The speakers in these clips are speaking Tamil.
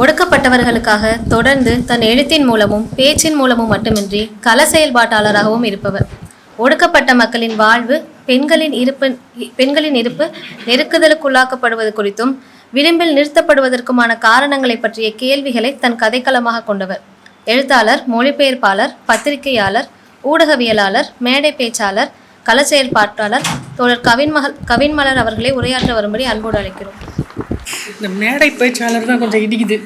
ஒடுக்கப்பட்டவர்களுக்காக தொடர்ந்து தன் எழுத்தின் மூலமும் பேச்சின் மூலமும் மட்டுமின்றி கள செயல்பாட்டாளராகவும் இருப்பவர். ஒடுக்கப்பட்ட மக்களின் வாழ்வு பெண்களின் இருப்பு பெண்களின் இருப்பு நெருக்குதலுக்குள்ளாக்கப்படுவது குறித்தும் விளிம்பில் நிறுத்தப்படுவதற்குமான காரணங்களை பற்றிய கேள்விகளை தன் கதைக்களமாக கொண்டவர். எழுத்தாளர் மொழிபெயர்ப்பாளர் பத்திரிகையாளர் ஊடகவியலாளர் மேடை பேச்சாளர் கள செயல்பாட்டாளர் தோழர் கவின்மகள் கவின்மலர் அவர்களை உரையாற்ற வரும்படி அன்போடு அழைக்கிறோம். இந்த மேடை பேச்சாளர் தான் கொஞ்சம் இடிக்குது.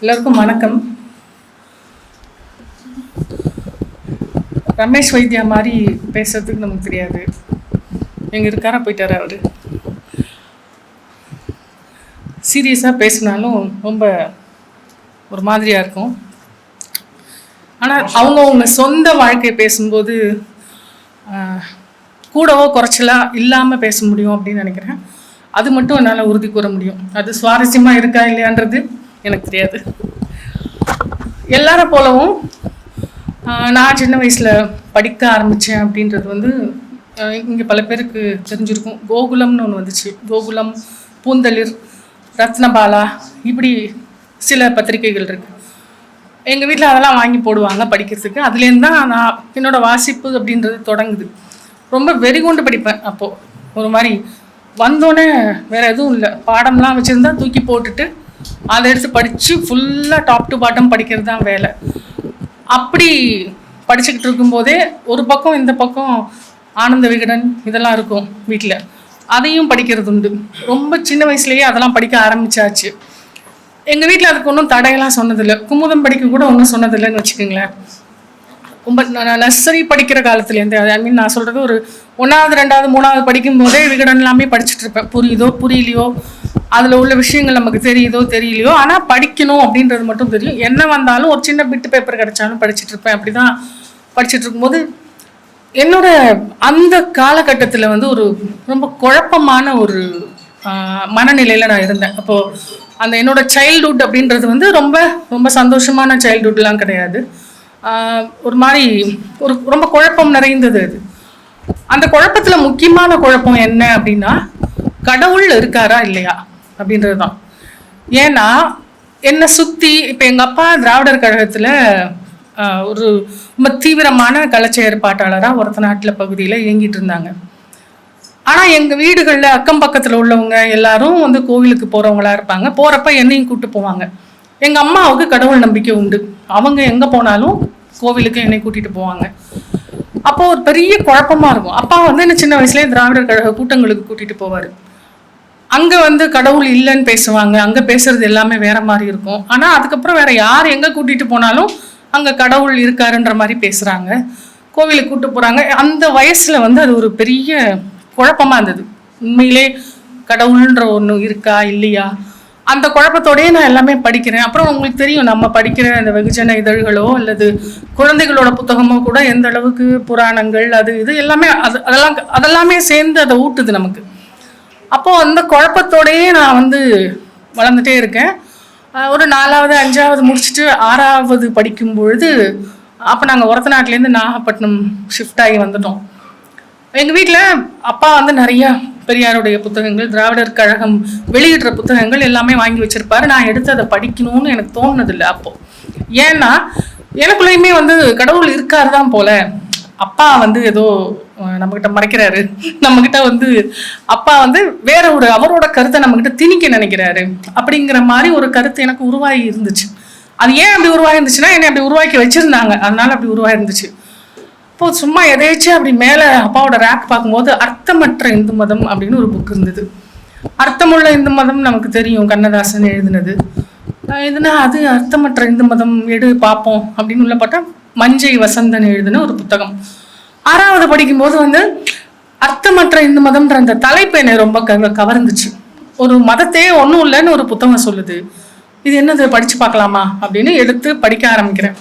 எல்லாருக்கும் வணக்கம். ரமேஷ் வைத்தியா மாதிரி பேசுறதுக்கு நமக்கு தெரியாது. எங்கே இருக்காரா? போயிட்டாரா அவர்? சீரியஸாக பேசினாலும் ரொம்ப ஒரு மாதிரியாக இருக்கும். ஆனால் அவங்க அவங்க சொந்த வாழ்க்கையை பேசும்போது கூடவோ குறைச்சலா இல்லாமல் பேச முடியும் அப்படின்னு நினைக்கிறேன். அது மட்டும் என்னால் உறுதி கூற முடியும். அது சுவாரஸ்யமாக இருக்கா இல்லையான்றது எனக்கு தெரியாது. எல்லாரை போலவும் நான் சின்ன வயசில் படிக்க ஆரம்பித்தேன் அப்படின்றது வந்து இங்கே பல பேருக்கு தெரிஞ்சிருக்கும். கோகுலம்னு ஒன்று வந்துச்சு. கோகுலம் பூந்தளிர் ரத்னபாலா இப்படி சில பத்திரிகைகள் இருக்கு. எங்கள் வீட்டில் அதெல்லாம் வாங்கி போடுவாங்க படிக்கிறதுக்கு. அதுலேருந்து தான் நான் என்னோட வாசிப்பு அப்படின்றது தொடங்குது. ரொம்ப வெறி கொண்டு படிப்பேன் அப்போது ஒரு மாதிரி வந்தோடனே வேறு எதுவும் இல்லை. பாடம்லாம் வச்சுருந்தா தூக்கி போட்டுட்டு அதை எடுத்து படித்து ஃபுல்லாக டாப் டு பாட்டம் படிக்கிறது தான் வேலை. அப்படி படிச்சுக்கிட்டு இருக்கும்போதே ஒரு பக்கம் இந்த பக்கம் ஆனந்த விகடன் இதெல்லாம் இருக்கும் வீட்டில் அதையும் படிக்கிறது உண்டு ரொம்ப சின்ன வயசுலேயே அதெல்லாம் படிக்க ஆரம்பிச்சாச்சு. எங்கள் வீட்டில் அதுக்கு ஒன்றும் தடையெல்லாம் சொன்னதில்லை. குமுதம் படிக்க கூட ஒன்றும் சொன்னதில்லைன்னு வச்சுக்கோங்களேன். ரொம்ப நர்சரி படிக்கிற காலத்துலேருந்து ஐ மீன் நான் சொல்கிறது ஒரு ஒன்றாவது ரெண்டாவது மூணாவது படிக்கும் போதே விகடன் எல்லாமே படிச்சுட்டு இருப்பேன். புரியுதோ புரியலையோ? அதில் உள்ள விஷயங்கள் நமக்கு தெரியுதோ தெரியலையோ? ஆனால் படிக்கணும் அப்படின்றது மட்டும் தெரியும். என்ன வந்தாலும் ஒரு சின்ன பிட்டு பேப்பர் கிடைச்சாலும் படிச்சுட்டு இருப்பேன். அப்படி தான் படிச்சுட்டு இருக்கும்போது என்னோட அந்த காலகட்டத்தில் வந்து ஒரு ரொம்ப குழப்பமான ஒரு மனநிலையில் நான் இருந்தேன். அப்போது அந்த என்னோட சைல்டுஹுட் அப்படின்றது வந்து ரொம்ப ரொம்ப சந்தோஷமான சைல்டுஹுட்லாம் கிடையாது. ஒரு மாதிரி ஒரு ரொம்ப குழப்பம் நிறைந்தது அது. அந்த குழப்பத்தில் முக்கியமான குழப்பம் என்ன அப்படின்னா கடவுள் இருக்காரா இல்லையா அப்படின்றது தான். ஏன்னா என்னை சுற்றி இப்போ எங்கள் அப்பா திராவிடர் கழகத்தில் ஒரு ரொம்ப தீவிரமான கலைச்செயற்பாட்டாளராக ஒருத்த நாட்டில் பகுதியில் இயங்கிட்டு இருந்தாங்க. ஆனா எங்க வீடுகளில் அக்கம் பக்கத்துல உள்ளவங்க எல்லாரும் வந்து கோவிலுக்கு போறவங்களா இருப்பாங்க. போறப்ப என்னையும் கூப்பிட்டு போவாங்க. எங்க அம்மாவுக்கு கடவுள் நம்பிக்கை உண்டு. அவங்க எங்க போனாலும் கோவிலுக்கு என்னை கூட்டிட்டு போவாங்க. அப்போ ஒரு பெரிய குழப்பமா இருக்கும். அப்பா வந்து என்ன சின்ன வயசுலயே திராவிடர் கழக கூட்டங்களுக்கு கூட்டிட்டு போவாரு. அங்க வந்து கடவுள் இல்லைன்னு பேசுவாங்க. அங்க பேசுறது எல்லாமே வேற மாதிரி இருக்கும். ஆனா அதுக்கப்புறம் வேற யார் எங்க கூட்டிட்டு போனாலும் அங்க கடவுள் இருக்காருன்ற மாதிரி பேசுறாங்க. கோவிலுக்கு கூட்டு போறாங்க. அந்த வயசுல வந்து அது ஒரு பெரிய குழப்பமா இருந்தது. உண்மையிலே கடவுள்ன்ற ஒன்று இருக்கா இல்லையா? அந்த குழப்பத்தோடயே நான் எல்லாமே படிக்கிறேன். அப்புறம் உங்களுக்கு தெரியும் நம்ம படிக்கிற அந்த வெகுஜன இதழ்களோ அல்லது குழந்தைகளோட புத்தகமோ கூட எந்த அளவுக்கு புராணங்கள் அது இது எல்லாமே அது அதெல்லாம் அதெல்லாமே சேர்ந்து அதை ஊட்டுது நமக்கு. அப்போ அந்த குழப்பத்தோடயே நான் வந்து வளர்ந்துட்டே இருக்கேன். ஒரு நாலாவது அஞ்சாவது முடிச்சுட்டு ஆறாவது படிக்கும் பொழுது அப்போ நாங்கள் ஒரத்த நாட்டிலேருந்து நாகப்பட்டினம் ஷிஃப்ட் ஆகி வந்துட்டோம். எங்கள் வீட்டில் அப்பா வந்து நிறையா பெரியாருடைய புத்தகங்கள் திராவிடர் கழகம் வெளியிடுற புத்தகங்கள் எல்லாமே வாங்கி வச்சிருப்பாரு. நான் எடுத்து அதை படிக்கணும்னு எனக்கு தோணுனதில்லை அப்போ. ஏன்னா எனக்குள்ளேயுமே வந்து கடவுள் இருக்காரு தான் போல. அப்பா வந்து ஏதோ நம்மகிட்ட மறைக்கிறாரு. நம்மகிட்ட வந்து அப்பா வந்து வேற ஒரு அவரோட கருத்தை நம்மகிட்ட திணிக்க நினைக்கிறாரு. அப்படிங்கிற மாதிரி ஒரு கருத்து எனக்கு உருவாகி இருந்துச்சு. அது ஏன் அப்படி உருவாகி இருந்துச்சுன்னா என்னை அப்படி உருவாக்கி வச்சிருந்தாங்க. அதனால அப்படி உருவாகி இருந்துச்சு இப்போ சும்மா எதேச்சும் அப்படி மேலே அப்பாவோட ரேக் பார்க்கும்போது அர்த்தமற்ற இந்து மதம் அப்படின்னு ஒரு புக் இருந்தது. அர்த்தமுள்ள இந்து மதம் நமக்கு தெரியும் கண்ணதாசன் எழுதினது. எதுனா அது அர்த்தமற்ற இந்து மதம் எடு பார்ப்போம் அப்படின்னு உள்ள பார்த்தா மஞ்சை வசந்தன் எழுதின ஒரு புத்தகம். ஆறாவது படிக்கும்போது வந்து அர்த்தமற்ற இந்து மதம்ன்ற அந்த தலைப்பு என்னை ரொம்ப க கவர்ந்துச்சு. ஒரு மதத்தையே ஒன்றும் இல்லைன்னு ஒரு புத்தகம் சொல்லுது. இது என்னது படித்து பார்க்கலாமா அப்படின்னு எடுத்து படிக்க ஆரம்பிக்கிறேன்.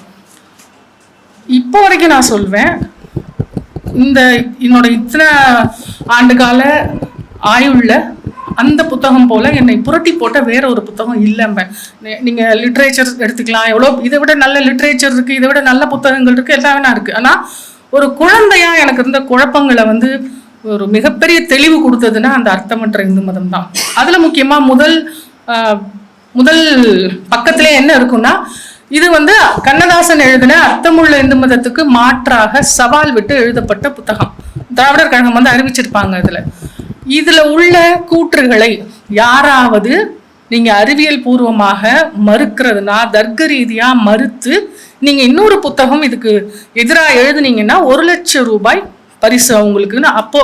இப்போ வரைக்கும் நான் சொல்வேன் இந்த என்னோட இத்தனை ஆண்டு கால ஆயுள்ள அந்த புத்தகம் போல என்னை புரட்டி போட்ட வேற ஒரு புத்தகம் இல்லைம்ப நீங்க லிட்ரேச்சர் எடுத்துக்கலாம். எவ்வளோ இதை விட நல்ல லிட்ரேச்சர் இருக்கு இதை விட நல்ல புத்தகங்கள் இருக்கு எல்லாமே நான் இருக்கு. ஆனால் ஒரு குழந்தையா எனக்கு இருந்த குழப்பங்களை வந்து ஒரு மிகப்பெரிய தெளிவு கொடுத்ததுன்னா அந்த அர்த்தமற்ற இந்து மதம் தான். அதுல முக்கியமா முதல் முதல் பக்கத்திலே என்ன இருக்குன்னா இது வந்து கண்ணதாசன் எழுதின அர்த்தமுள்ள இந்து மதத்துக்கு மாற்றாக சவால் விட்டு எழுதப்பட்ட புத்தகம். திராவிடர் கழகம் வந்து அறிவிச்சிருப்பாங்க இதுல. இதுல உள்ள கூற்றுகளை யாராவது நீங்க அறிவியல் பூர்வமாக மறுக்கிறதுனா தர்க்க ரீதியா மறுத்து நீங்க இன்னொரு புத்தகம் இதுக்கு எதிராக எழுதுனீங்கன்னா ஒரு லட்சம் ரூபாய் பரிசு அவங்களுக்குன்னு அப்போ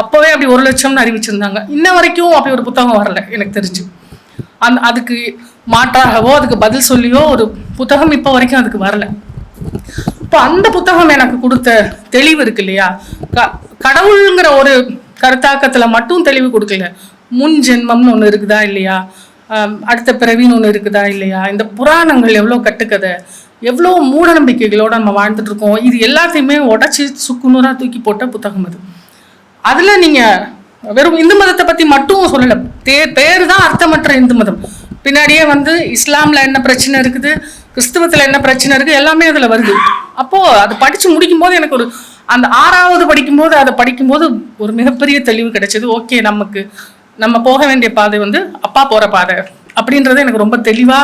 அப்போவே அப்படி ஒரு லட்சம்னு அறிவிச்சிருந்தாங்க. இன்ன வரைக்கும் அப்படி ஒரு புத்தகம் வரல எனக்கு தெரிஞ்சு. அந் அதுக்கு மாற்றாகவோ அதுக்கு பதில் சொல்லியோ ஒரு புத்தகம் இப்போ வரைக்கும் அதுக்கு வரல. இப்போ அந்த புத்தகம் எனக்கு கொடுத்த தெளிவு இருக்கு இல்லையா? க- கடவுளுங்கிற ஒரு கருத்தாக்கத்தில் மட்டும் தெளிவு கொடுக்கல. முன் ஜென்மம்னு ஒன்று இருக்குதா இல்லையா? அடுத்த பிறவின்னு ஒன்று இருக்குதா இல்லையா? இந்த புராணங்கள் எவ்வளோ கட்டுக்கதை? எவ்வளோ மூடநம்பிக்கைகளோடு நம்ம வாழ்ந்துட்டு இருக்கோம்? இது எல்லாத்தையுமே உடச்சி சுக்குநூறாக தூக்கி போட்ட புத்தகம் அது. அதில் நீங்கள் வெறும் இந்து மதத்தை பத்தி மட்டும் சொல்லல. தே பேர் தான் அர்த்தமற்ற இந்து மதம். பின்னாடியே வந்து இஸ்லாம்ல என்ன பிரச்சனை இருக்குது கிறிஸ்துவத்தில் என்ன பிரச்சனை இருக்கு எல்லாமே அதுல வருது. அப்போ அது படிச்சு முடிக்கும் போது எனக்கு ஒரு அந்த ஆறாவது படிக்கும்போது அதை படிக்கும்போது ஒரு மிகப்பெரிய தெளிவு கிடைச்சது. ஓகே நமக்கு நம்ம போக வேண்டிய பாதை வந்து அப்பா போற பாதை அப்படின்றது எனக்கு ரொம்ப தெளிவா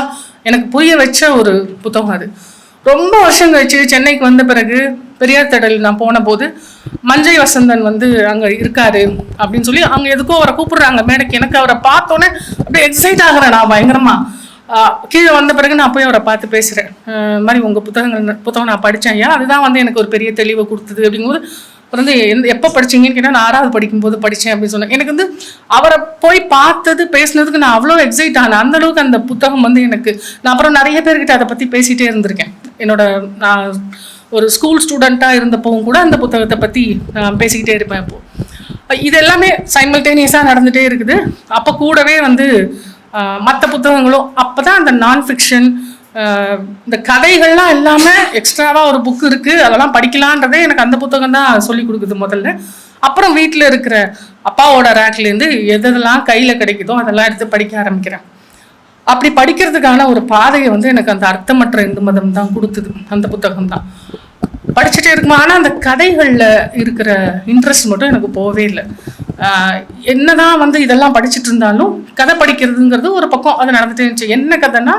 எனக்கு புரிய வச்ச ஒரு புத்தகம் அது. ரொம்ப வருஷம் கழிச்சு சென்னைக்கு வந்த பிறகு பெரியார் திடல் நான் போன போது மஞ்சை வசந்தன் வந்து அங்கே இருக்காரு அப்படின்னு சொல்லி அங்கே எதுக்கோ அவரை கூப்பிடுறாங்க. மேடைக்கு எனக்கு அவரை பார்த்தோன்னே அப்படியே எக்ஸைட் ஆகுறேன் நான் பயங்கரமா கீழே வந்த பிறகு நான் போய் அவரை பார்த்து பேசுகிறேன் மாதிரி உங்கள் புத்தகங்கள் புத்தகம் நான் படித்தேன் ஐயா. அதுதான் வந்து எனக்கு ஒரு பெரிய தெளிவை கொடுத்தது அப்படிங்கும்போது அப்புறம் வந்து எந்த எப்போ படிச்சீங்கன்னு கேட்டால் நான் ஆறாவது படிக்கும்போது படித்தேன் அப்படின்னு சொன்னேன். எனக்கு வந்து அவரை போய் பார்த்தது பேசினதுக்கு நான் அவ்வளோ எக்ஸைட் ஆனேன். அந்தளவுக்கு அந்த புத்தகம் வந்து எனக்கு நான் அப்புறம் நிறைய பேர்கிட்ட அதை பற்றி பேசிகிட்டே இருந்திருக்கேன். என்னோட நான் ஒரு ஸ்கூல் ஸ்டூடெண்ட்டாக இருந்தப்பவும் கூட அந்த புத்தகத்தை பற்றி நான் பேசிக்கிட்டே இருப்பேன் இப்போது இது எல்லாமே சைமல்டேனியஸாக நடந்துகிட்டே இருக்குது. அப்போ கூடவே வந்து மற்ற புத்தகங்களும் அப்போ தான் அந்த நான் ஃபிக்ஷன் இந்த கதைகள்லாம் இல்லாமல் எக்ஸ்ட்ராவாக ஒரு புக் இருக்குது அதெல்லாம் படிக்கலான்றதே எனக்கு அந்த புத்தகம் தான் சொல்லி கொடுக்குது முதல்ல. அப்புறம் வீட்டில் இருக்கிற அப்பாவோட ரேக்லேருந்து எதெல்லாம் கையில் கிடைக்குதோ அதெல்லாம் எடுத்து படிக்க ஆரம்பிக்கிறேன். அப்படி படிக்கிறதுக்கான ஒரு பாதையை வந்து எனக்கு அந்த அர்த்தமற்ற இந்து மதம் தான் கொடுத்தது. அந்த புத்தகம் தான். படிச்சுட்டே இருக்குமா ஆனால் அந்த கதைகளில் இருக்கிற இன்ட்ரெஸ்ட் மட்டும் எனக்கு போகவே இல்லை. என்னதான் வந்து இதெல்லாம் படிச்சுட்டு இருந்தாலும் கதை படிக்கிறதுங்கிறது ஒரு பக்கம் அது நடந்துட்டே இருந்துச்சு. என்ன கதைன்னா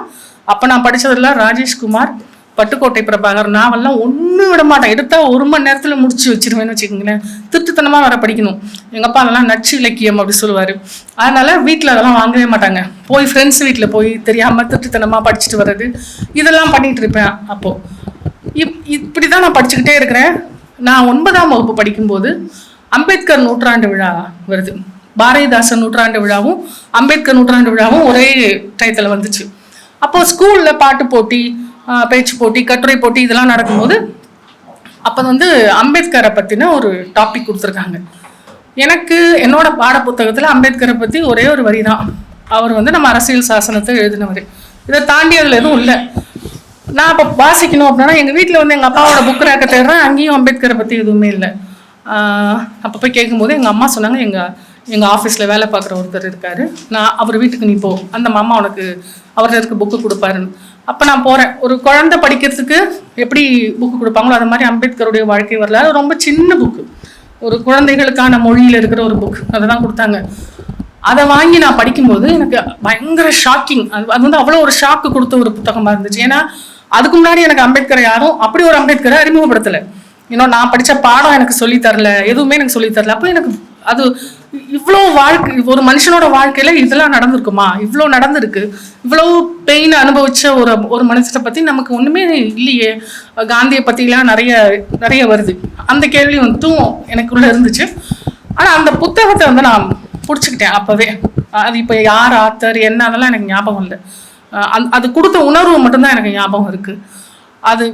அப்போ நான் படித்ததெல்லாம் ராஜேஷ்குமார் பட்டுக்கோட்டை பிரபாகர் நாவெல்லாம் ஒன்றும் விட மாட்டேன். எடுத்தால் ஒரு மணி நேரத்தில் முடிச்சு வச்சிருவேன்னு வச்சுக்கோங்களேன். திருட்டுத்தனமாக வர படிக்கணும். எங்கள் அப்பா அதெல்லாம் நச்சு இலக்கியம் அப்படி சொல்லுவார். அதனால் வீட்டில் அதெல்லாம் வாங்கவே மாட்டாங்க. போய் ஃப்ரெண்ட்ஸ் வீட்டில் போய் தெரியாமல் திருட்டுத்தனமாக படிச்சுட்டு வர்றது. இதெல்லாம் பண்ணிகிட்டு இருப்பேன் அப்போது இப் இப்படி தான் நான் படிச்சுக்கிட்டே இருக்கிறேன். நான் ஒன்பதாம் வகுப்பு படிக்கும்போது அம்பேத்கர் நூற்றாண்டு விழா வருது. பாரதிதாசன் நூற்றாண்டு விழாவும் அம்பேத்கர் நூற்றாண்டு விழாவும் ஒரே டயத்தில் வந்துச்சு. அப்போது ஸ்கூலில் பாட்டு போட்டி பேச்சு போட்டி கட்டுரை போட்டி இதெல்லாம் நடக்கும்போது அப்போ வந்து அம்பேத்கரை பற்றின ஒரு டாபிக் கொடுத்துருக்காங்க. எனக்கு என்னோட பாட புத்தகத்தில் அம்பேத்கரை பற்றி ஒரே ஒரு வரி தான் அவர் வந்து நம்ம அரசியல் சாசனத்தை எழுதினவர். இதை தாண்டி அதில் எதுவும் இல்லை. நான் அப்போ வாசிக்கணும் அப்படின்னா எங்கள் வீட்டில் வந்து எங்கள் அப்பாவோட புக் ரேக்க தேடுறேன். அங்கேயும் அம்பேத்கரை பற்றி எதுவுமே இல்லை. அப்போ போய் கேட்கும்போது எங்கள் அம்மா சொன்னாங்க எங்கள் எங்கள் ஆஃபீஸில் வேலை பார்க்குற ஒருத்தர் இருக்கார். நான் அவர் வீட்டுக்கு நீ போ. அந்த மாமா உனக்கு அவர்கிட்ட இருக்க புக்கு கொடுப்பாருன்னு. அப்போ நான் போகிறேன் ஒரு குழந்தை படிக்கிறதுக்கு எப்படி புக்கு கொடுப்பாங்களோ அது மாதிரி அம்பேத்கருடைய வாழ்க்கை வரலாறு. ரொம்ப சின்ன புக்கு ஒரு குழந்தைகளுக்கான மொழியில் இருக்கிற ஒரு புக் அதை தான் கொடுத்தாங்க. அதை வாங்கி நான் படிக்கும்போது எனக்கு பயங்கர ஷாக்கிங் அது அது வந்து அவ்வளோ ஒரு ஷாக்கு கொடுத்த ஒரு புத்தகமாக இருந்துச்சு. ஏன்னா அதுக்கு முன்னாடி எனக்கு அம்பேத்கரை யாரும் அப்படி ஒரு அம்பேத்கரை அறிமுகப்படுத்தலை. இன்னும் நான் படித்த பாடம் எனக்கு சொல்லித் தரல. எதுவுமே எனக்கு சொல்லித் தரல. அப்போ எனக்கு அது இவ்வளோ வாழ்க்கை ஒரு மனுஷனோட வாழ்க்கையில இதெல்லாம் நடந்திருக்குமா? இவ்வளோ நடந்திருக்கு. இவ்வளோ பெயின் அனுபவிச்ச ஒரு ஒரு மனுஷனை பற்றி நமக்கு ஒன்றுமே இல்லையே. காந்தியை பற்றிலாம் நிறைய நிறைய வருது. அந்த கேள்வி வந்துட்டும் எனக்குள்ள இருந்துச்சு. ஆனால் அந்த புத்தகத்தை வந்து நான் பிடிச்சிக்கிட்டேன் அப்போவே. அது இப்போ யார் ஆத்தர் என்ன அதெல்லாம் எனக்கு ஞாபகம் இல்லை. அந் அது கொடுத்த உணர்வு மட்டும்தான் எனக்கு ஞாபகம் இருக்குது அது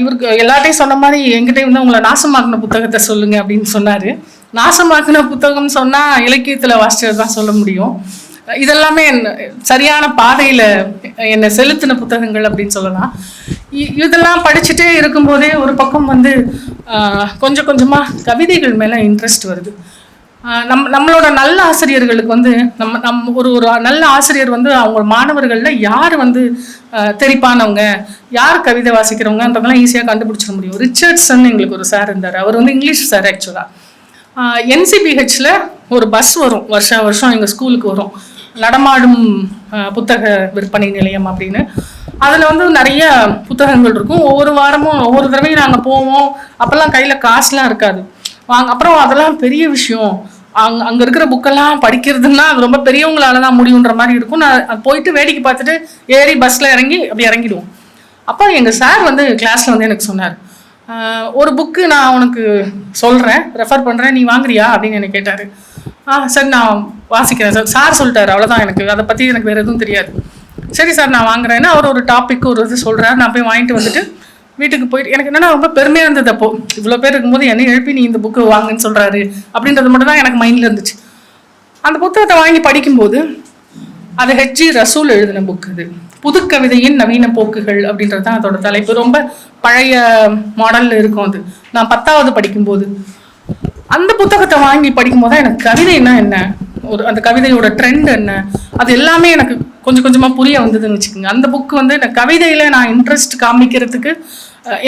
இவருக்கு எல்லாட்டையும் சொன்ன மாதிரி என்கிட்ட வந்து உங்களை நாசமாக்கின புத்தகத்தை சொல்லுங்க அப்படின்னு சொன்னார். நாசமாக்கின புத்தகம் சொன்னால் இலக்கியத்தில் வாசிச்சது தான் சொல்ல முடியும். இதெல்லாமே என்ன- சரியான பாதையில் என்னை செலுத்தின புத்தகங்கள் அப்படின்னு சொல்லலாம். இ- இதெல்லாம் படிச்சுட்டே இருக்கும்போதே ஒரு பக்கம் வந்து கொஞ்சம் கொஞ்சமாக கவிதைகள் மேலே இன்ட்ரெஸ்ட் வருது. நம் நம்மளோட நல்ல ஆசிரியர்களுக்கு வந்து நம்ம நம் ஒரு ஒரு நல்ல ஆசிரியர் வந்து அவங்க மாணவர்களில் யார் வந்து தெரிப்பானவங்க யார் கவிதை வாசிக்கிறவங்கன்றதெல்லாம் ஈஸியாக கண்டுபிடிச்சிட முடியும். ரிச்சர்ட்ஸன் எங்களுக்கு ஒரு சார் இருந்தார். அவர் வந்து இங்கிலீஷ் சார் ஆக்சுவலாக என்சிபிஹெச்சில் ஒரு பஸ் வரும். வருஷா வருஷம் எங்கள் ஸ்கூலுக்கு வரும். நடமாடும் புத்தக விற்பனை நிலையம் அப்படின்னு. அதில் வந்து நிறைய புத்தகங்கள் இருக்கும். ஒவ்வொரு வாரமும் ஒவ்வொரு தடவையும் நாங்கள் போவோம். அப்போல்லாம் கையில் காசுலாம் இருக்காது. வாங்க அப்புறம் அதெல்லாம் பெரிய விஷயம். அங்கே அங்கே இருக்கிற புக்கெல்லாம் படிக்கிறதுன்னா அது ரொம்ப பெரியவங்களால தான் முடியுன்ற மாதிரி இருக்கும். நான் போயிட்டு வேடிக்கை பார்த்துட்டு ஏறி பஸ்ஸில் இறங்கி அப்படி இறங்கிடுவோம். அப்போ எங்கள் சார் வந்து கிளாஸில் வந்து எனக்கு சொன்னார். ஒரு புக்கு நான் உனக்கு சொல்கிறேன் ரெஃபர் பண்ணுறேன் நீ வாங்குறியா அப்படின்னு என்னை கேட்டார். ஆ சார் நான் வாசிக்கிறேன் சார். சார் சொல்லிட்டார் அவ்வளோதான் எனக்கு. அதை பற்றி எனக்கு வேறு எதுவும் தெரியாது. சரி சார் நான் வாங்குறேன்னு அவர் ஒரு டாபிக் ஒரு இது சொல்கிறார் நான் போய் வாங்கிட்டு வந்துட்டு வீட்டுக்கு போயிட்டு எனக்கு என்னென்னா ரொம்ப பெருமையாக இருந்தது அப்போ. இவ்வளோ பேர் இருக்கும்போது என்னை எழுப்பி நீ இந்த புக்கு வாங்குன்னு சொல்கிறாரு அப்படின்றது மட்டும் தான் எனக்கு மைண்டில் இருந்துச்சு. அந்த புத்தகத்தை வாங்கி படிக்கும்போது அது ஹெச்ஜி ரசூல் எழுதின புக் இது புது கவிதையின் நவீன போக்குகள் அப்படின்றது தான் அதோட தலைப்பு. ரொம்ப பழைய மாடலில் இருக்கும் அது. நான் பத்தாவது படிக்கும்போது அந்த புத்தகத்தை வாங்கி படிக்கும்போது தான் எனக்கு கவிதைன்னா என்ன? ஒரு அந்த கவிதையோட ட்ரெண்ட் என்ன? அது எல்லாமே எனக்கு கொஞ்சம் கொஞ்சமாக புரிய வந்ததுன்னு வச்சுக்கோங்க. அந்த புக்கு வந்து எனக்கு கவிதையில் நான் இன்ட்ரெஸ்ட் காமிக்கிறதுக்கு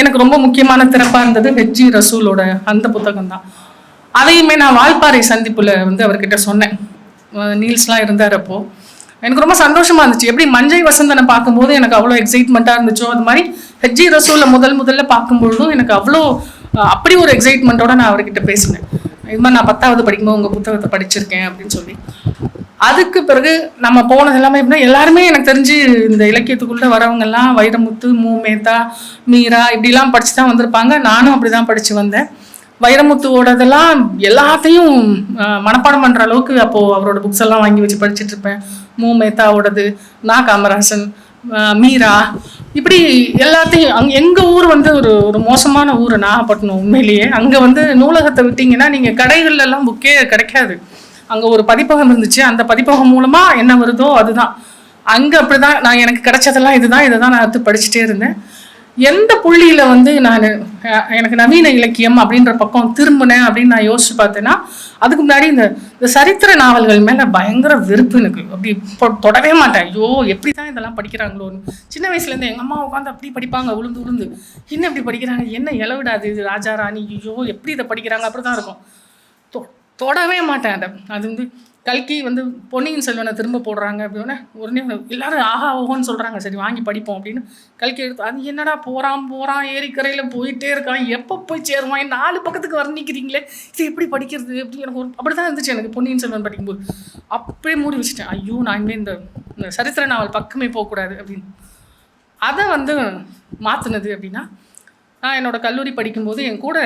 எனக்கு ரொம்ப முக்கியமான திறப்பாக இருந்தது ஹெச்ஜி ரசூலோட அந்த புத்தகம் தான் அதையுமே நான் வால்பாறை சந்திப்பில் வந்து அவர்கிட்ட சொன்னேன். நீல்ஸ்லாம் இருந்தார் அப்போது எனக்கு ரொம்ப சந்தோஷமா இருந்துச்சு. எப்படி மஞ்சை வசந்தனை பார்க்கும்போது எனக்கு அவ்வளோ எக்ஸைட்மெண்ட்டாக இருந்துச்சோ அது மாதிரி ஹெச்ஜி ரசூலை முதல் முதல்ல பார்க்கும்பொழுதும் எனக்கு அவ்வளோ அப்படி ஒரு எக்ஸைட்மெண்ட்டோட நான் அவர்கிட்ட பேசினேன். இது மாதிரி நான் பத்தாவது படிக்கும்போது உங்கள் புத்தகத்தை படிச்சிருக்கேன் அப்படின்னு சொல்லி. அதுக்கு பிறகு நம்ம போனது எல்லாமே எப்படின்னா எல்லாருமே எனக்கு தெரிஞ்சு இந்த இலக்கியத்துக்குள்ளே வரவங்கெல்லாம் வைரமுத்து மூ மேத்தா மீரா இப்படிலாம் படித்து தான் வந்திருப்பாங்க. நானும் அப்படி தான் படித்து வந்தேன். வைரமுத்துவோடதெல்லாம் எல்லாத்தையும் மனப்பாடம் பண்ணுற அளவுக்கு அப்போது அவரோட புக்ஸ் எல்லாம் வாங்கி வச்சு படிச்சுட்டு இருப்பேன். மு மேத்தாவோடது நா காமராசன் மீரா இப்படி எல்லாத்தையும் அங் எங்கள் ஊர் வந்து ஒரு ஒரு மோசமான ஊர் நாகப்பட்டினம் உண்மையிலேயே. அங்கே வந்து நூலகத்தை விட்டிங்கன்னா நீங்கள் கடைகள்லாம் புக்கே கிடைக்காது. அங்கே ஒரு பதிப்பகம் இருந்துச்சு அந்த பதிப்பகம் மூலமாக என்ன வருதோ அதுதான். அங்க அப்படிதான் நான் எனக்கு கிடைச்சதெல்லாம் இதுதான் இதை தான் நான் அடுத்து படிச்சுட்டே இருந்தேன். எந்த புள்ளியில வந்து நான் எனக்கு நவீன இலக்கியம் அப்படின்ற பக்கம் திரும்பினேன் அப்படின்னு நான் யோசிச்சு பார்த்தேன்னா அதுக்கு முன்னாடி இந்த இந்த சரித்திர நாவல்கள் மேல பயங்கர வெறுப்பு எனக்கு. அப்படி தொடவே மாட்டேன். ஐயோ எப்படி தான் இதெல்லாம் படிக்கிறாங்களோன்னு. சின்ன வயசுல இருந்து எங்க அம்மா உட்காந்து அப்படி படிப்பாங்க உளுந்து உளுந்து. என்ன இப்படி படிக்கிறாங்க? என்ன இளவிடாது இது ராஜா ராணி? ஐயோ எப்படி இதை படிக்கிறாங்க? அப்படிதான் இருக்கும். தொ- தொடவே மாட்டேன் அதை. அது வந்து கல்கி வந்து பொன்னியின் செல்வனை திரும்ப போடுறாங்க அப்படின்னா உடனே எல்லாரும் ஆஹா ஓஹோன்னு சொல்கிறாங்க சரி வாங்கி படிப்போம் அப்படின்னு கல்கி எடுத்து அது என்னடா போகிறான் போகிறான் ஏரிக்கரையில் போயிட்டே இருக்கான் எப்போ போய் சேருவான் நாலு பக்கத்துக்கு வர்ணிக்கிறீங்களே? இது எப்படி படிக்கிறது? எப்படி எனக்கு ஒரு அப்படி தான் இருந்துச்சு எனக்கு பொன்னியின் செல்வன் படிக்கும்போது. அப்படியே மூடி வச்சுட்டேன். ஐயோ நான் இனிமேல் இந்த இந்த சரித்திர நாவல் பக்கமே போகக்கூடாது அப்படின்னு. அதை வந்து மாற்றினது அப்படின்னா நான் என்னோட கல்லூரி படிக்கும்போது என் கூட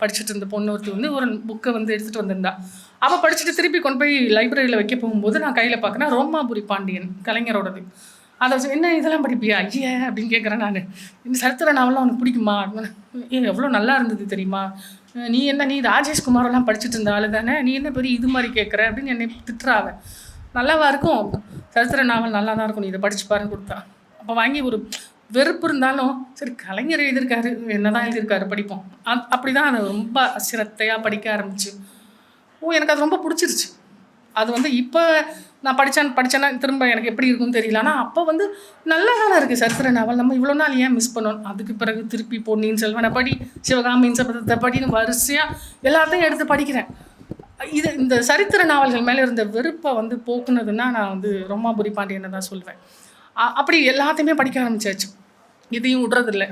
படிச்சுட்டு இருந்த பொண்ணு ஒருத்தி வந்து ஒரு புக்கை வந்து எடுத்துகிட்டு வந்திருந்தா. அவள் படிச்சுட்டு திருப்பி கொண்டு போய் லைப்ரரியில் வைக்க போகும்போது நான் கையில் பார்க்குறேன் ரோமாபுரி பாண்டியன் கலைஞரோடது. அதை வச்சு என்ன இதெல்லாம் படிப்பியா? ஐயா அப்படின்னு கேட்குறேன் நான். இந்த சரித்திர நாவலாம் உனக்கு பிடிக்குமா? ஏ எவ்வளோ நல்லா இருந்தது தெரியுமா? நீ என்ன நீ ராஜேஷ் குமாரெல்லாம் படிச்சுட்டு இருந்த ஆள் தானே? நீ என்ன பெரிய இது மாதிரி கேட்குற? அப்படின்னு என்னை திட்டுறாவ நல்லாவா இருக்கும்? சரித்திர நாவல் நல்லா தான் இருக்கும். நீ இதை படிச்சு பாருன்னு கொடுத்தா. அப்போ வாங்கி ஒரு வெறுப்பு இருந்தாலும் சரி கலைஞர் எழுதியிருக்காரு என்னதான் எழுதியிருக்காரு படிப்போம். அப் அப்படிதான் அதை ரொம்ப சிரத்தையாக படிக்க ஆரம்பிச்சு. ஓ எனக்கு அது ரொம்ப பிடிச்சிருச்சு. அது வந்து இப்போ நான் படித்தேன் படித்தேன்னா திரும்ப எனக்கு எப்படி இருக்கும்னு தெரியல. ஆனால் அப்போ வந்து நல்லா தானே இருக்குது சரித்திர நாவல் நம்ம இவ்வளோ நாள் ஏன் மிஸ் பண்ணோம்? அதுக்கு பிறகு திருப்பி பொன்னியின் செல்வனை படி சிவகாமியின் சபதத்தை படின்னு வரிசையாக எல்லாத்தையும் எடுத்து படிக்கிறேன். இது இந்த சரித்திர நாவல்கள் மேலே இருந்த வெறுப்பை வந்து போக்குனதுன்னா நான் வந்து ரோமாபுரி பாண்டியனை தான் சொல்லுவேன் அப்படி எல்லாத்தையுமே படிக்க ஆரம்பிச்சாச்சு. இதையும் விடுறதில்ல.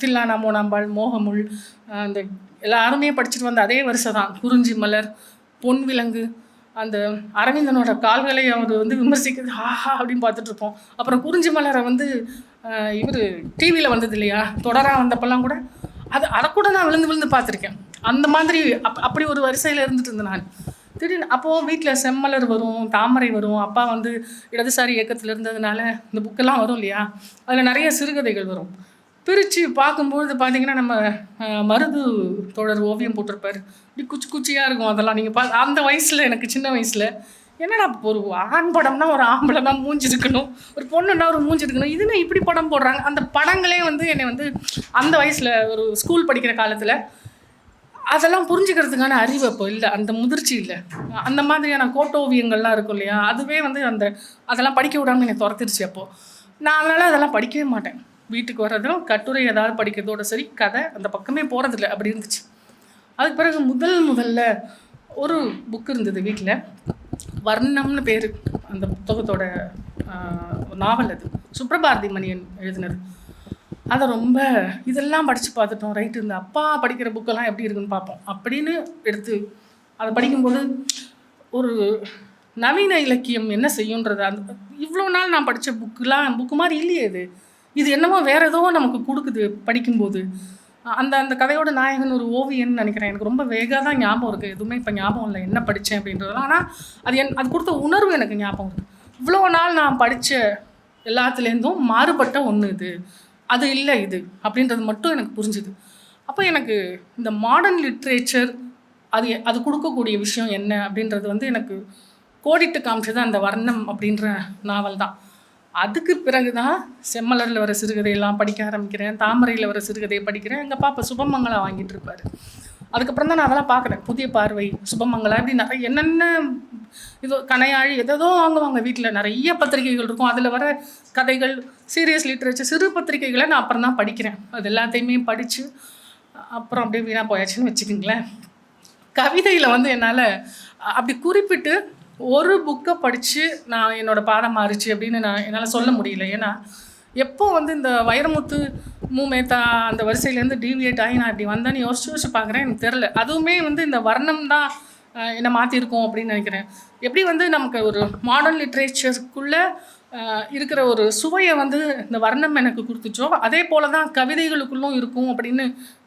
தில்லானா மோனாம்பாள் மோகமுள் அந்த எல்லாருமே படிச்சுட்டு வந்த அதே வருஷம் தான் குறிஞ்சி மலர் பொன் விலங்கு அந்த அரவிந்தனோட கால்களை அவர் வந்து விமர்சிக்கிறது ஆஹா அப்படின்னு பார்த்துட்ருப்போம் அப்புறம் குறிஞ்சி மலரை வந்து இவர் டிவியில் வந்தது இல்லையா? தொடராக வந்தப்பெல்லாம் கூட அது அதை கூட நான் விழுந்து விழுந்து பார்த்துருக்கேன். அந்த மாதிரி அப் அப்படி ஒரு வரிசையில் இருந்துட்டு இருந்தேன் நான். திடீர்னு அப்போது வீட்டில் செம்மலர் வரும் தாமரை வரும் அப்பா வந்து இடதுசாரி இயக்கத்தில் இருந்ததுனால இந்த புக்கெல்லாம் வரும் இல்லையா? அதில் நிறைய சிறுகதைகள் வரும். பிரித்து பார்க்கும்பொழுது பார்த்தீங்கன்னா நம்ம மருது தொடர் ஓவியம் போட்டிருப்பார். இப்படி குச்சி குச்சியாக இருக்கும் அதெல்லாம். நீங்கள் பா அந்த வயசில் எனக்கு சின்ன வயசில் என்னடா ஒரு ஆண் படம்னா ஒரு ஆம்பளை தான் மூஞ்சி இருக்கணும் ஒரு பொண்ணுன்னா ஒரு மூஞ்சி இருக்கணும் இப்படி படம் போடுறாங்க. அந்த படங்களே வந்து என்னை வந்து அந்த வயசில் ஒரு ஸ்கூல் படிக்கிற காலத்தில் அதெல்லாம் புரிஞ்சுக்கிறதுக்கான அறிவு அப்போ இல்லை. அந்த முதிர்ச்சி இல்லை. அந்த மாதிரியான கோட்டோவியங்கள்லாம் இருக்கும் இல்லையா? அதுவே வந்து அந்த அதெல்லாம் படிக்க விடாமல் என்னை துரத்திருச்சு அப்போது நான் அதனால் அதெல்லாம் படிக்கவே மாட்டேன். வீட்டுக்கு வர்றதும் கட்டுரை ஏதாவது படிக்கிறதோட சரி கதை அந்த பக்கமே போகிறதில்ல அப்படி இருந்துச்சு. அதுக்கு பிறகு முதல் முதல்ல ஒரு புக் இருந்தது வீட்டில் வர்ணம்னு பேர். அந்த புத்தகத்தோட நாவல் அது. சுப்ரபாரதி மணியன் எழுதினது. அதை ரொம்ப இதெல்லாம் படித்து பார்த்துட்டோம். ரைட்டு இந்த அப்பா படிக்கிற புக்கெல்லாம் எப்படி இருக்குன்னு பார்ப்போம். அப்படின்னு எடுத்து அதை படிக்கும்போது ஒரு நவீன இலக்கியம் என்ன செய்யுன்றது அந்த இவ்வளோ நாள் நான் படித்த புக்குலாம் புக்கு மாதிரி இல்லையே இது. இது என்னமோ வேறு ஏதோ நமக்கு கொடுக்குது படிக்கும்போது. அந்த அந்த கதையோட நாயகன் ஒரு ஓவியன்னு நினைக்கிறேன். எனக்கு ரொம்ப வேகாக தான் ஞாபகம் இருக்குது எதுவுமே இப்போ ஞாபகம் இல்லை. என்ன படித்தேன் அப்படின்றதெல்லாம் ஆனால் அது என் அது கொடுத்த உணர்வு எனக்கு ஞாபகம் இருக்குது இவ்வளோ நாள் நான் படித்த எல்லாத்துலேருந்தும் மாறுபட்ட ஒன்று இது. அது இல்லை இது அப்படின்றது மட்டும் எனக்கு புரிஞ்சுது. அப்போ எனக்கு இந்த மாடர்ன் லிட்ரேச்சர் அது அது கொடுக்கக்கூடிய விஷயம் என்ன அப்படின்றது வந்து எனக்கு கோடிட்டு காமிச்சது அந்த வர்ணம் அப்படின்ற நாவல் தான். அதுக்கு பிறகு தான் செம்மலரில் வர சிறுகதையெல்லாம் படிக்க ஆரம்பிக்கிறேன் தாமரையில் வர சிறுகதையை படிக்கிறேன் எங்கள் பாப்பா சுபமங்களா வாங்கிட்டு இருப்பார். அதுக்கப்புறம் தான் நான் அதெல்லாம் பார்க்குறேன். புதிய பார்வை சுபமங்கலம் இப்படி நிறைய என்னென்ன இது கனையாழி எதோ வாங்குவாங்க வீட்டில் நிறைய பத்திரிகைகள் இருக்கும். அதில் வர கதைகள் சீரியஸ் லிட்ரேச்சர் சிறு பத்திரிகைகளை நான் அப்புறம் தான் படிக்கிறேன். அது எல்லாத்தையுமே படித்து அப்புறம் அப்படியே வீணாக போயாச்சுன்னு வச்சுக்கோங்களேன். கவிதையில் வந்து என்னால் அப்படி குறிப்பிட்டு ஒரு புக்கை படித்து நான் என்னோட பாடம் மாறுச்சு அப்படின்னு நான் என்னால் சொல்ல முடியல. ஏன்னா எப்போ வந்து இந்த வைரமுத்து மூமேத்தா அந்த வரிசையிலேருந்து டீவியேட் ஆகி நான் இப்படி வந்தேன்னு யோசிச்சு யோசிச்சு பார்க்குறேன் எனக்கு தெரில அதுவுமே வந்து இந்த வர்ணம் தான் என்னை மாற்றிருக்கோம் அப்படின்னு நினைக்கிறேன். எப்படி வந்து நமக்கு ஒரு மாடர்ன் லிட்ரேச்சருக்குள்ளே இருக்கிற ஒரு சுவையை வந்து இந்த வர்ணம் எனக்கு கொடுத்துச்சோ அதே போல தான் கவிதைகளுக்குள்ளும் இருக்கும் அப்படின்னு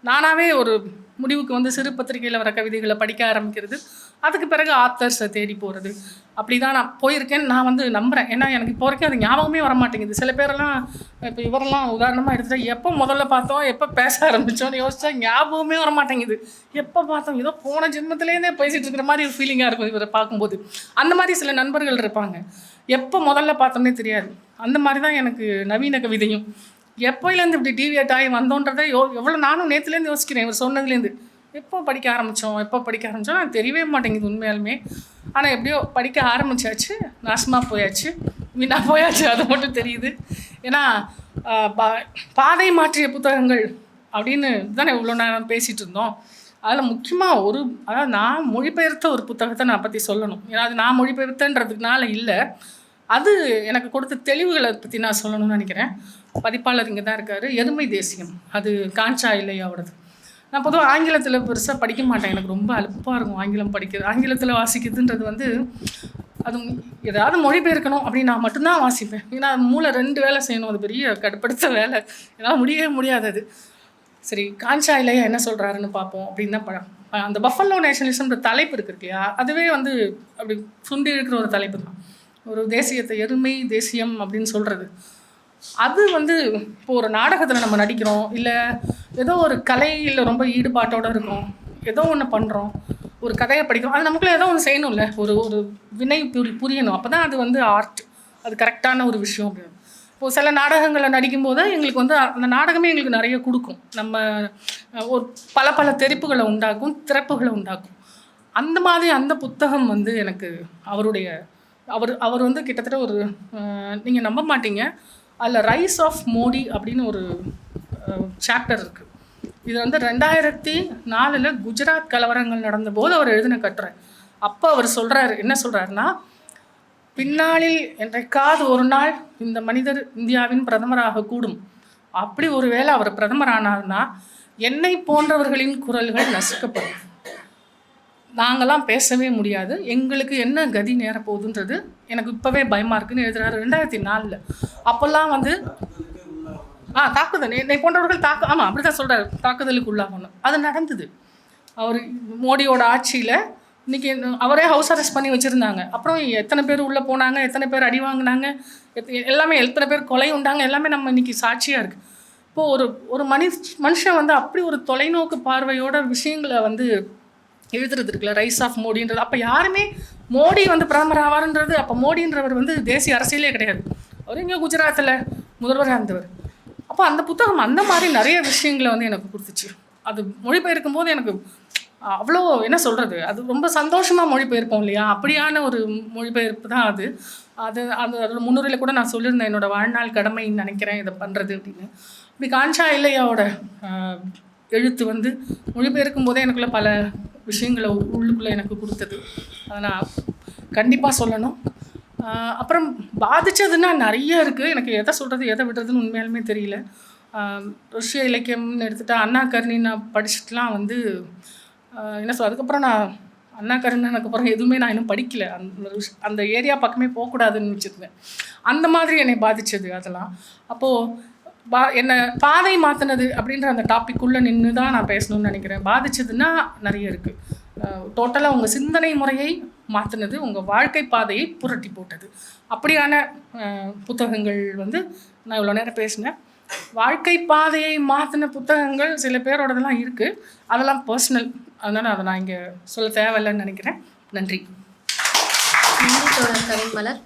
நானாகவே ஒரு முடிவுக்கு வந்து சிறு பத்திரிகையில் வர கவிதைகளை படிக்க ஆரம்பிக்கிறது. அதுக்கு பிறகு ஆத்தர்ஸை தேடி போகிறது அப்படி தான் நான் போயிருக்கேன்னு நான் வந்து நம்புகிறேன் ஏன்னா எனக்கு இப்போ வரைக்கும் அது ஞாபகமே வர மாட்டேங்குது சில பேரெல்லாம் இப்போ இவரெல்லாம் உதாரணமாக எடுத்துகிட்டா எப்போ முதல்ல பார்த்தோம் எப்போ பேச ஆரம்பித்தோன்னு யோசிச்சா ஞாபகமே வர மாட்டேங்குது எப்போ பார்த்தோம்? ஏதோ போன ஜென்மத்திலேருந்தே பேசிகிட்டு இருக்கிற மாதிரி ஒரு ஃபீலிங்காக இருக்கும் இவரை பார்க்கும்போது. அந்த மாதிரி சில நண்பர்கள் இருப்பாங்க. எப்போ முதல்ல பார்த்தோன்னே தெரியாது. அந்த மாதிரி தான் எனக்கு நவீன கவிதையும். எப்போலேருந்து இப்படி டிவியேட் ஆகி வந்தோன்றதை யோ எவ்வளோ நானும் நேற்றுலேருந்து யோசிக்கிறேன். இவர் சொன்னதுலேருந்து. எப்போ படிக்க ஆரம்பித்தோம் எப்போ படிக்க ஆரம்பித்தோம் நான் தெரியவே மாட்டேங்குது உண்மையாலுமே. ஆனால் எப்படியோ படிக்க ஆரம்பிச்சாச்சு. நாசமாக போயாச்சு. வீணாக போயாச்சு அது மட்டும் தெரியுது. ஏன்னா பா- பாதை மாற்றிய புத்தகங்கள் அப்படின்னு தானே இவ்வளோ நேரம் பேசிகிட்டு இருந்தோம். அதில் முக்கியமாக ஒரு அதாவது நான் மொழிபெயர்த்த ஒரு புத்தகத்தை நான் பற்றி சொல்லணும். ஏன்னா அது நான் மொழிபெயர்த்தன்றதுனால இல்லை. அது எனக்கு கொடுத்த தெளிவுகளை பற்றி நான் சொல்லணும்னு நினைக்கிறேன். பதிப்பாளர் இங்கே தான் இருக்கார். எருமை தேசியம். அது காஞ்சா இல்லையாவோடது. நான் பொதுவாக ஆங்கிலத்தில் பெருசாக படிக்க மாட்டேன். எனக்கு ரொம்ப அலுப்பாக இருக்கும் ஆங்கிலம் படிக்கிறது ஆங்கிலத்தில் வாசிக்கிறதுன்றது வந்து அது ஏதாவது மொழிபெயர்க்கணும் அப்படின்னு நான் மட்டும்தான் வாசிப்பேன். ஏன்னா மூளை ரெண்டு வேலை செய்யணும். அது பெரிய கடுப்படுத்த வேலை. என்னால் முடியவே முடியாது அது. சரி காஞ்சா இல்லையா என்ன சொல்கிறாருன்னு பார்ப்போம் அப்படின்னு தான் படம். அந்த பஃபல்லோ நேஷனலிசம்ன்ற தலைப்பு இருக்கு இல்லையா? அதுவே வந்து அப்படி சுண்டி இருக்கிற ஒரு தலைப்பு தான். ஒரு தேசியத்தை எருமை தேசியம் அப்படின்னு சொல்கிறது அது வந்து இப்போ ஒரு நாடகத்தில் நம்ம நடிக்கிறோம் இல்லை ஏதோ ஒரு கலையில் ரொம்ப ஈடுபாட்டோடு இருக்கோம் ஏதோ ஒன்று பண்ணுறோம் ஒரு கதையை படிக்கிறோம் அது நமக்குள்ள ஏதோ ஒன்று செய்யணும்ல ஒரு ஒரு வினை புரி புரியணும். அப்போ தான் அது வந்து ஆர்ட் அது கரெக்டான ஒரு விஷயம் அப்படின்னு. இப்போது சில நாடகங்களை நடிக்கும்போது எங்களுக்கு வந்து அந்த நாடகமே எங்களுக்கு நிறைய கொடுக்கும். நம்ம ஒரு பல பல தெரிப்புகளை உண்டாக்கும் திறப்புகளை உண்டாக்கும். அந்த மாதிரி அந்த புத்தகம் வந்து எனக்கு அவருடைய அவர் அவர் வந்து கிட்டத்தட்ட ஒரு நீங்கள் நம்ப மாட்டீங்க. அதில் ரைஸ் ஆஃப் மோடி அப்படின்னு ஒரு சாப்டர் இருக்குது இது வந்து ரெண்டாயிரத்தி நாலில் குஜராத் கலவரங்கள் நடந்தபோது அவர் எழுதின கட்டுரை. அப்போ அவர் சொல்கிறாரு என்ன சொல்கிறாருன்னா பின்னாளில் என்றைக்காவது ஒரு நாள் இந்த மனிதர் இந்தியாவின் பிரதமராக கூடும். அப்படி ஒருவேளை அவர் பிரதமர் ஆனார்னா என்னை போன்றவர்களின் குரல்கள் நசுக்கப்படும். நாங்களாம் பேசவே முடியாது. எங்களுக்கு என்ன கதி நேர போகுதுன்றது எனக்கு இப்போவே பயமாக இருக்குன்னு எழுதுறாரு ரெண்டாயிரத்தி நாலில். அப்போல்லாம் வந்து ஆ தாக்குதல். என்னை போன்றவர்கள் தாக்கு ஆமாம் அப்படி தான் சொல்கிறார் தாக்குதலுக்கு உள்ளாகணும். அது நடந்தது. அவர் மோடியோட ஆட்சியில் இன்னைக்கு அவரே ஹவுஸ் அரெஸ்ட் பண்ணி வச்சுருந்தாங்க. அப்புறம் எத்தனை பேர் உள்ளே போனாங்க எத்தனை பேர் அடி வாங்கினாங்க எல்லாமே எத்தனை பேர் கொலை உண்டாங்க எல்லாமே நம்ம இன்னைக்கு சாட்சியாக இருக்குது இப்போது ஒரு ஒரு மனி மனுஷன் வந்து அப்படி ஒரு தொலைநோக்கு பார்வையோட விஷயங்களை வந்து எழுதுறது இருக்குல்ல ரைஸ் ஆஃப் மோடின்றது. அப்போ யாருமே மோடி வந்து பிரதமர் ஆவார்ன்றது அப்போ மோடின்றவர் வந்து தேசிய அரசியலே கிடையாது. அவர் இங்கே குஜராத்தில் முதல்வராக இருந்தவர் அப்போ அந்த புத்தகம் அந்த மாதிரி நிறைய விஷயங்களை வந்து எனக்கு கொடுத்துச்சு. அது மொழிபெயர்க்கும் போது எனக்கு அவ்வளோ என்ன சொல்கிறது அது ரொம்ப சந்தோஷமாக மொழிபெயர்ப்போம் இல்லையா? அப்படியான ஒரு மொழிபெயர்ப்பு தான் அது. அது அது அதோட முன்னுரையில் கூட நான் சொல்லியிருந்தேன் என்னோடய வாழ்நாள் கடமைன்னு நினைக்கிறேன் இதை பண்ணுறது அப்படின்னு. இப்படி காஞ்சா இல்லையாவோட எழுத்து வந்து மொழிபெயர்க்கும் போதே எனக்குள்ள பல விஷயங்களை உள்ளுக்குள்ளே எனக்கு கொடுத்தது. அதை நான் கண்டிப்பாக சொல்லணும். அப்புறம் பாதித்ததுன்னா நிறைய இருக்குது எனக்கு எதை சொல்கிறது எதை விடுறதுன்னு உண்மையாலுமே தெரியல. ஆஹ் ருஷ்ய இலக்கியம்னு எடுத்துகிட்டா அண்ணா கருணி நான் படிச்சுட்டுலாம் வந்து என்ன சொல் அதுக்கப்புறம் நான் அண்ணா கருணனுக்கு அப்புறம் எதுவுமே நான் இன்னும் படிக்கல. அந்த அந்த ஏரியா பக்கமே போகக்கூடாதுன்னு வச்சுருந்தேன் அந்த மாதிரி என்னை பாதித்தது அதெல்லாம். அப்போது பா என்னை பாதை மாற்றினது அப்படின்ற அந்த டாபிக்குள்ளே நின்று தான் நான் பேசணும்னு நினைக்கிறேன். பாதிச்சதுன்னா நிறைய இருக்குது டோட்டலாக உங்கள் சிந்தனை முறையை மாற்றினது உங்கள் வாழ்க்கை பாதையை புரட்டி போட்டது. அப்படியான புத்தகங்கள் வந்து நான் இவ்வளோ நேரம் பேசினேன். வாழ்க்கை பாதையை மாற்றின புத்தகங்கள் சில பேரோடதெல்லாம் இருக்குது அதெல்லாம் பர்சனல் அதனால் அதை நான் இங்கே சொல்ல தேவையில்லைன்னு நினைக்கிறேன். நன்றி. கவிமலர்